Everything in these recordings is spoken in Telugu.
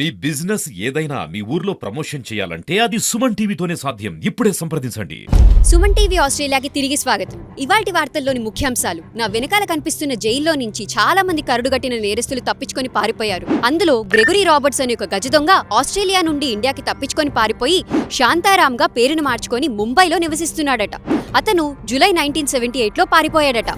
మీ బిజినెస్ ఏదైనా మీ ఊర్లో ప్రమోషన్ చేయాలంటే అది సుమన్ టీవీతోనే సాధ్యం. ఇప్పుడే సంప్రదించండి. సుమన్ టీవీ ఆస్ట్రేలియాకి తిరిగి స్వాగతం. ఇవాటి వార్తల్లోని ముఖ్యాంశాలు. నా వెనకాల కనిపిస్తున్న జైల్లో నుంచి చాలా మంది కరుడుగట్టిన నేరస్తులు తప్పించుకొని పారిపోయారు. అందులో గ్రెగరీ రాబర్ట్స్ అనే ఒక గజ దొంగ ఆస్ట్రేలియా నుండి ఇండియాకి తప్పించుకొని పారిపోయి శాంతారామ్గా పేరును మార్చుకొని ముంబైలో నివసిస్తున్నాడట. అతను జూలై నైన్టీన్ సెవెంటీ ఎయిట్లో పారిపోయాడట.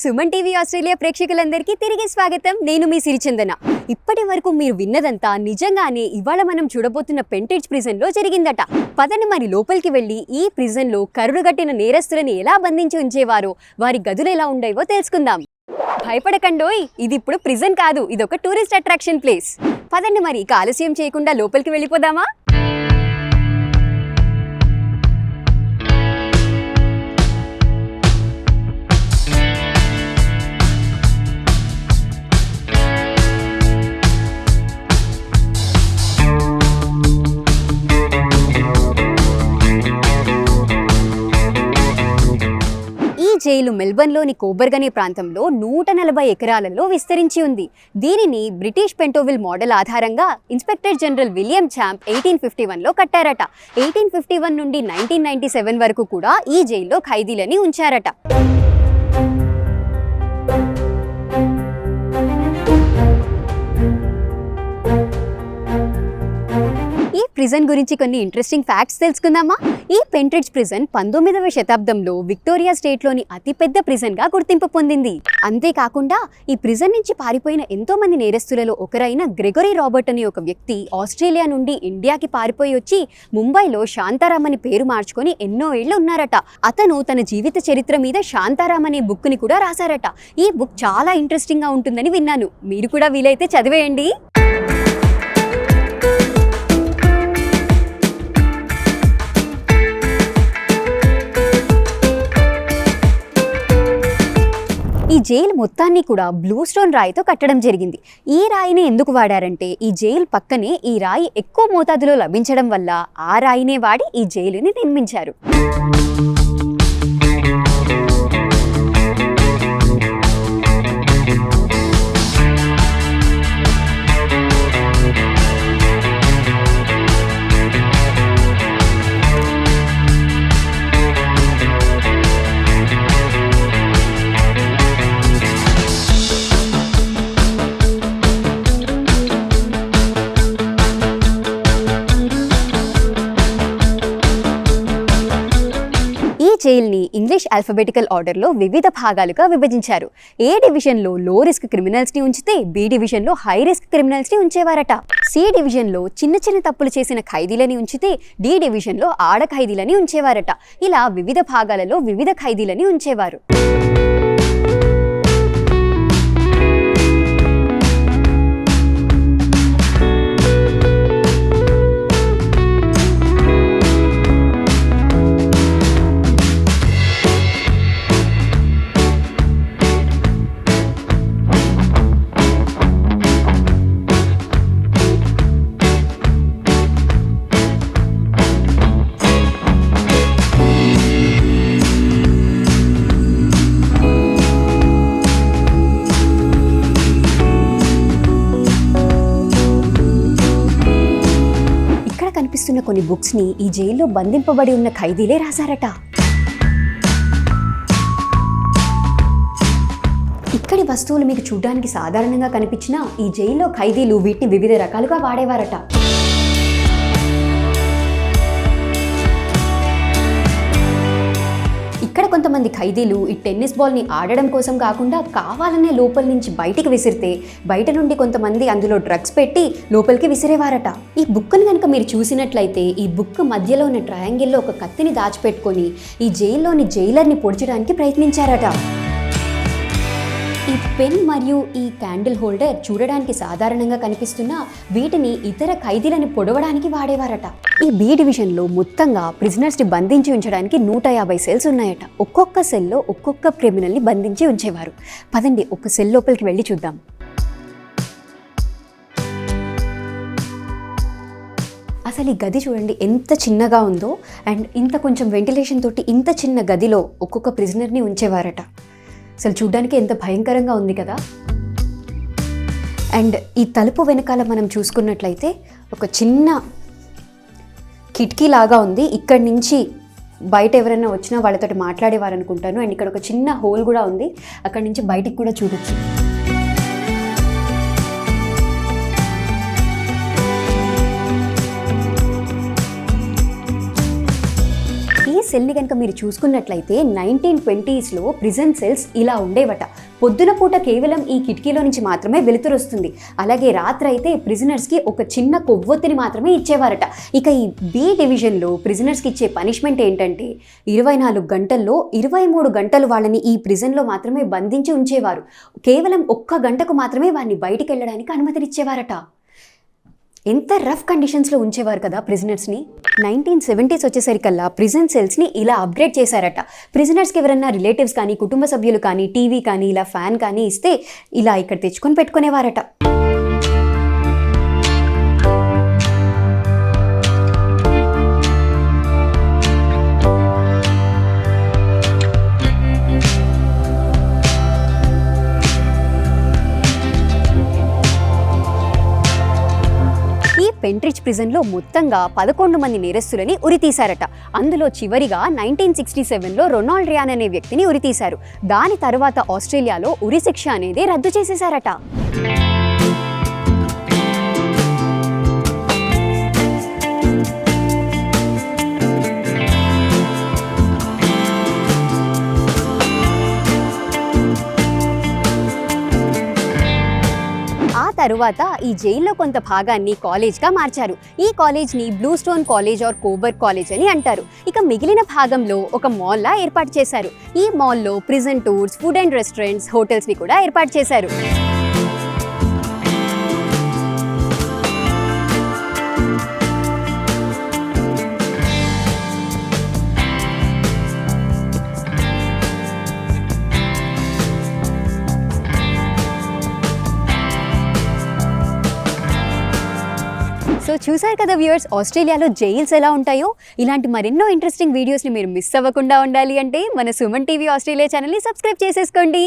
సుమన్ టీవీ ఆస్ట్రేలియా ప్రేక్షకులందరికీ తిరిగి స్వాగతం. నేను మీ సిరిచందన. ఇప్పటి వరకు మీరు విన్నదంతా నిజంగానే ఇవాళ మనం చూడబోతున్న పెంటేజ్ ప్రిజన్లో జరిగిందట. పదని మరి లోపలికి వెళ్ళి ఈ ప్రిజన్లో కరుడుగట్టిన నేరస్తులను ఎలా బంధించి ఉంచేవారో వారి గదులు ఎలా ఉండేవో తెలుసుకుందాం. భయపడకండోయ్ ఇది ఇప్పుడు ప్రిజన్ కాదు ఇది ఒక టూరిస్ట్ అట్రాక్షన్ ప్లేస్. పదండి మరి ఇక ఆలస్యం చేయకుండా లోపలికి వెళ్ళిపోదామా? జైలు మెల్బర్న్లోని కోబర్గనే ప్రాంతంలో నూట నలభై ఎకరాలలో విస్తరించి ఉంది. దీనిని బ్రిటిష్ పెంటోవిల్ మోడల్ ఆధారంగా inspector general William Champ eighteen fifty వన్లో కట్టారట. ఎయిటీన్ ఫిఫ్టీ వన్ నుండి నైన్టీన్ నైన్టీ సెవెన్ వరకు కూడా ఈ జైల్లో ఖైదీలని ఉంచారట. ప్రిజన్ గురించి కొన్ని ఇంట్రెస్టింగ్ ఫ్యాక్ట్స్ తెలుసుకుందామా? ఈ పెంట్రిడ్జ్ ప్రిజన్ పంతొమ్మిదవ శతాబ్దంలో విక్టోరియా స్టేట్లోని అతిపెద్ద ప్రిజన్గా గుర్తింపు పొందింది. అంతేకాకుండా ఈ ప్రిజన్ నుంచి పారిపోయిన ఎంతో మంది నేరస్తులలో ఒకరైన గ్రెగరీ రాబర్ట్ అనే ఒక వ్యక్తి ఆస్ట్రేలియా నుండి ఇండియాకి పారిపోయి వచ్చి ముంబైలో శాంతారాం అని పేరు మార్చుకొని ఎన్నో ఏళ్ళు ఉన్నారట. అతను తన జీవిత చరిత్ర మీద శాంతారాం అనే బుక్ని కూడా రాశారట. ఈ బుక్ చాలా ఇంట్రెస్టింగ్గా ఉంటుందని విన్నాను. మీరు కూడా వీలైతే చదివేయండి. ఈ జైలు మొత్తాన్ని కూడా బ్లూ స్టోన్ రాయితో కట్టడం జరిగింది. ఈ రాయిని ఎందుకు వాడారంటే ఈ జైలు పక్కనే ఈ రాయి ఎక్కువ మోతాదులో లభించడం వల్ల ఆ రాయినే వాడి ఈ జైలుని నిర్మించారు. ఇంగ్లీష్ ఆల్ఫబెటికల్ ఆర్డర్లో వివిధ భాగాలుగా విభజించారు. ఏ డివిజన్లో లో రిస్క్ క్రిమినల్స్ని ఉంచితే బి డివిజన్లో హై రిస్క్ క్రిమినల్స్ని ఉంచేవారట. సి డివిజన్లో చిన్న చిన్న తప్పులు చేసిన ఖైదీలని ఉంచితే డి డివిజన్లో ఆడ ఖైదీలని ఉంచేవారట. ఇలా వివిధ భాగాలలో వివిధ ఖైదీలని ఉంచేవారు. కనిపిస్తున్న కొన్ని బుక్స్ని ఈ జైల్లో బంధింపబడి ఉన్న ఖైదీలే రాశారట. ఇక్కడి వస్తువులు మీకు చూడడానికి సాధారణంగా కనిపించినా ఈ జైల్లో ఖైదీలు వీటిని వివిధ రకాలుగా వాడేవారట. కొంతమంది ఖైదీలు ఈ టెన్నిస్ బాల్ని ఆడడం కోసం కాకుండా కావాలనే లోపల నుంచి బయటికి విసిరితే బయట నుండి కొంతమంది అందులో డ్రగ్స్ పెట్టి లోపలికి విసిరేవారట. ఈ బుక్ని కనుక మీరు చూసినట్లయితే ఈ బుక్ మధ్యలో ఉన్న ట్రయాంగిల్లో ఒక కత్తిని దాచిపెట్టుకొని ఈ జైల్లోని జైలర్ని పొడిచడానికి ప్రయత్నించారట. ఈ పెన్ మరియు ఈ క్యాండిల్ హోల్డర్ చూడడానికి సాధారణంగా కనిపిస్తున్న వీటిని ఇతర ఖైదీలను పొడవడానికి వాడేవారట. ఈ బి డివిజన్లో మొత్తంగా ప్రిజనర్స్ని బంధించి ఉంచడానికి నూట యాభై సెల్స్ ఉన్నాయట. ఒక్కొక్క సెల్లో ఒక్కొక్క క్రిమినల్ని బంధించి ఉంచేవారు. పదండి ఒక్క సెల్ లోపలికి వెళ్ళి చూద్దాం. అసలు ఈ గది చూడండి ఎంత చిన్నగా ఉందో. అండ్ ఇంత కొంచెం వెంటిలేషన్ తోటి ఇంత చిన్న గదిలో ఒక్కొక్క ప్రిజనర్ని ఉంచేవారట. అసలు చూడ్డానికి ఎంత భయంకరంగా ఉంది కదా. అండ్ ఈ తలుపు వెనకాల మనం చూసుకున్నట్లయితే ఒక చిన్న కిటికీ లాగా ఉంది. ఇక్కడి నుంచి బయట ఎవరైనా వచ్చినా వాళ్ళతో మాట్లాడేవారు అనుకుంటాను అండ్ ఇక్కడ ఒక చిన్న హోల్ కూడా ఉంది. అక్కడి నుంచి బయటికి కూడా చూడొచ్చు. సెల్ని కనుక మీరు చూసుకున్నట్లయితే నైన్టీన్ ట్వంటీస్లో ప్రిజన్ సెల్స్ ఇలా ఉండేవట. పొద్దున పూట కేవలం ఈ కిటికీలో నుంచి మాత్రమే వెలుతురు వస్తుంది. అలాగే రాత్రి అయితే ప్రిజనర్స్కి ఒక చిన్న కొవ్వొత్తిని మాత్రమే ఇచ్చేవారట. ఇక ఈ బి డివిజన్లో ప్రిజనర్స్కి ఇచ్చే పనిష్మెంట్ ఏంటంటే ఇరవై నాలుగు గంటల్లో ఇరవై మూడు గంటలు వాళ్ళని ఈ ప్రిజన్లో మాత్రమే బంధించి ఉంచేవారు. కేవలం ఒక్క గంటకు మాత్రమే వారిని బయటికి వెళ్ళడానికి అనుమతినిచ్చేవారట. ఎంత రఫ్ కండిషన్స్లో ఉంచేవారు కదా ప్రిజనర్స్ని? నైన్టీన్ సెవెంటీస్ వచ్చేసరికల్లా ప్రిజన్ సెల్స్ని ఇలా అప్గ్రేడ్ చేశారట. ప్రిజనర్స్కి ఎవరన్నా రిలేటివ్స్ కానీ కుటుంబ సభ్యులు కానీ టీవీ కానీ ఇలా ఫ్యాన్ కానీ ఇస్తే ఇలా ఇక్కడ తెచ్చుకొని పెట్టుకునేవారట. పెంట్రిచ్ ప్రిజన్లో మొత్తంగా పదకొండు మంది నేరస్తులని ఉరితీశారట. అందులో చివరిగా నైన్టీన్ సిక్స్టీ సెవెన్లో రొనాల్డ్ రియాన్ అనే వ్యక్తిని ఉరితీశారు. దాని తర్వాత ఆస్ట్రేలియాలో ఉరి శిక్ష అనేది రద్దు చేసేశారట. తరువాత ఈ జైల్లో కొంత భాగాన్ని కాలేజ్గా మార్చారు. ఈ కాలేజ్ని blue stone college or Coburg college అని అంటారు. ఇక మిగిలిన భాగంలో ఒక మాల్లా ఏర్పాటు చేశారు. ఈ మాల్లో prison tours food and restaurants హోటల్స్ని కూడా ఏర్పాటు చేశారు. సో చూసారు కదా వ్యూవర్స్ ఆస్ట్రేలియాలో జైల్స్ ఎలా ఉంటాయో? ఇలాంటి మరెన్నో ఇంట్రెస్టింగ్ వీడియోస్ని మీరు మిస్ అవ్వకుండా ఉండాలి అంటే మన సుమన్ టీవీ ఆస్ట్రేలియా ఛానల్ని సబ్స్క్రైబ్ చేసేసుకోండి.